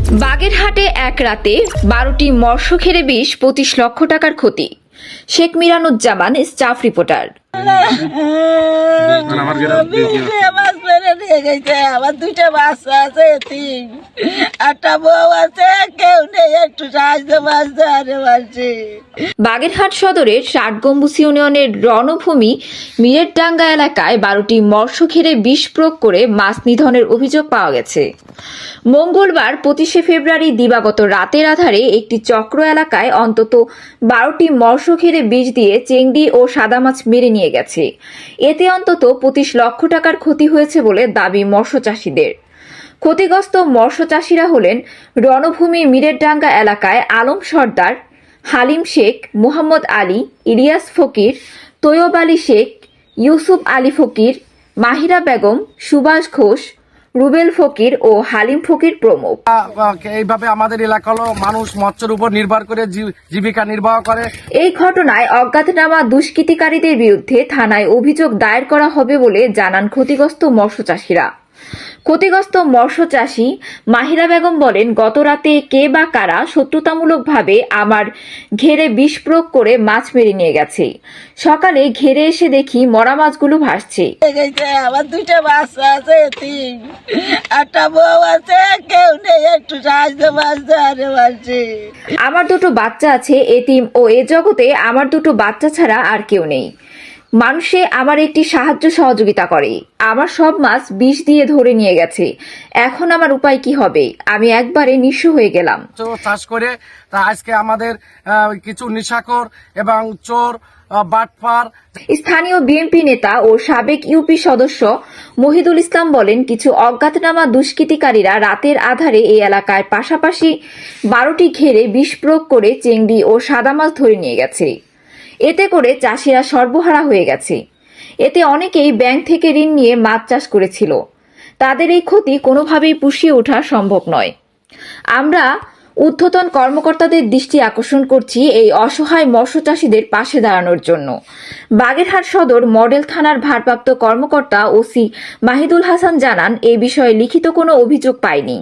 বাগেরহাটে এক রাতে বারোটি মর্ষ খেড়ে বিষ পঁচিশ লক্ষ টাকার ক্ষতি। Sheikh Miranuzzaman staff reporter. আমার দুইটা বাচ্চা আছে তিন। বাগেরহাট সদরের ষাট গম্বুজ ইউনিয়নের রণভূমি মিরেরডাঙ্গা এলাকায় বারোটি মৎস্য ঘেরে বিষ প্রয়োগ করে মাছ নিধনের অভিযোগ পাওয়া গেছে। মঙ্গলবার পঁচিশে ফেব্রুয়ারি দিবাগত রাতের আধারে একটি চক্র এলাকায় অন্তত বারোটি মৎস্য ঘেরে বিষ দিয়ে চেংড়ি ও সাদা মাছ মেরে নিয়ে গেছে। এতে অন্তত পঁচিশ লক্ষ টাকার ক্ষতি হয়েছে বলে দাবি মৎস্য চাষিদের। ক্ষতিগ্রস্ত মৎস্য চাষিরা হলেন রণভূমি মিরেরডাঙ্গা এলাকায় আলম সর্দার হালিম শেখ মুহাম্মদ আলী ইলিয়াস ফকির তৈয়ব আলী শেখ ইউসুফ আলী ফকির মাহিরা বেগম সুভাষ ঘোষ রুবেল ফকির ও হালিম ফকির প্রমুখ। এইভাবে আমাদের এলাকা হলো মানুষ মৎস্যের উপর নির্ভর করে জীবিকা নির্বাহ করে। এই ঘটনায় অজ্ঞাতনামা দুষ্কৃতিকারীদের বিরুদ্ধে থানায় অভিযোগ দায়ের করা হবে বলে জানান ক্ষতিগ্রস্ত মৎস্য চাষিরা। ক্ষতিগ্রস্ত মৎস্য চাষী মাহিরা বেগম বলেন গত রাতে কে বা কারা শত্রুতামূলকভাবে আমার ঘেরে বিষ প্রয়োগ করে মাছ মেরে নিয়ে গেছে। সকালে ঘেরে এসে দেখি মরা মাছগুলো ভাসছে। আমার দুইটা বাচ্চা আছে একটা বউ আছে কেউ নেই একটু সাহায্য মাছ আমার দুটো বাচ্চা আছে এতিম ও এ জগতে আমার দুটো বাচ্চা ছাড়া আর কেউ নেই। মানুষে আমার একটি সাহায্য সহযোগিতা করে। আমার সব মাছ বিষ দিয়ে ধরে নিয়ে গেছে। এখন আমার উপায় কি হবে? আমি একবারে নিঃস্ব হয়ে গেলাম। চাষ করে তা আজকে আমাদের কিছু নিশাকর এবং চোর বাটপার। স্থানীয় বিএনপি নেতা ও সাবেক ইউপি সদস্য মহিদুল ইসলাম বলেন কিছু অজ্ঞাতনামা দুষ্কৃতিকারীরা রাতের আধারে এই এলাকায় পাশাপাশি বারোটি ঘেরে বিষ প্রয়োগ করে চেংড়ি ও সাদা মাছ ধরে নিয়ে গেছে। এতে করে চাষিরা সর্বহারা হয়ে গেছে। এতে অনেকেই ব্যাংক থেকে ঋণ নিয়ে মাছ চাষ করেছিল। তাদের এই ক্ষতি কোনোভাবেই পুষিয়ে ওঠা সম্ভব নয়। আমরা ঊর্ধ্বতন কর্মকর্তাদের দৃষ্টি আকর্ষণ করছি এই অসহায় মৎস্য চাষীদের পাশে দাঁড়ানোর জন্য। বাগেরহাট সদর মডেল থানার ভারপ্রাপ্ত কর্মকর্তা ওসি মাহিদুল হাসান জানান, এ বিষয়ে লিখিত কোনো অভিযোগ পায়নি।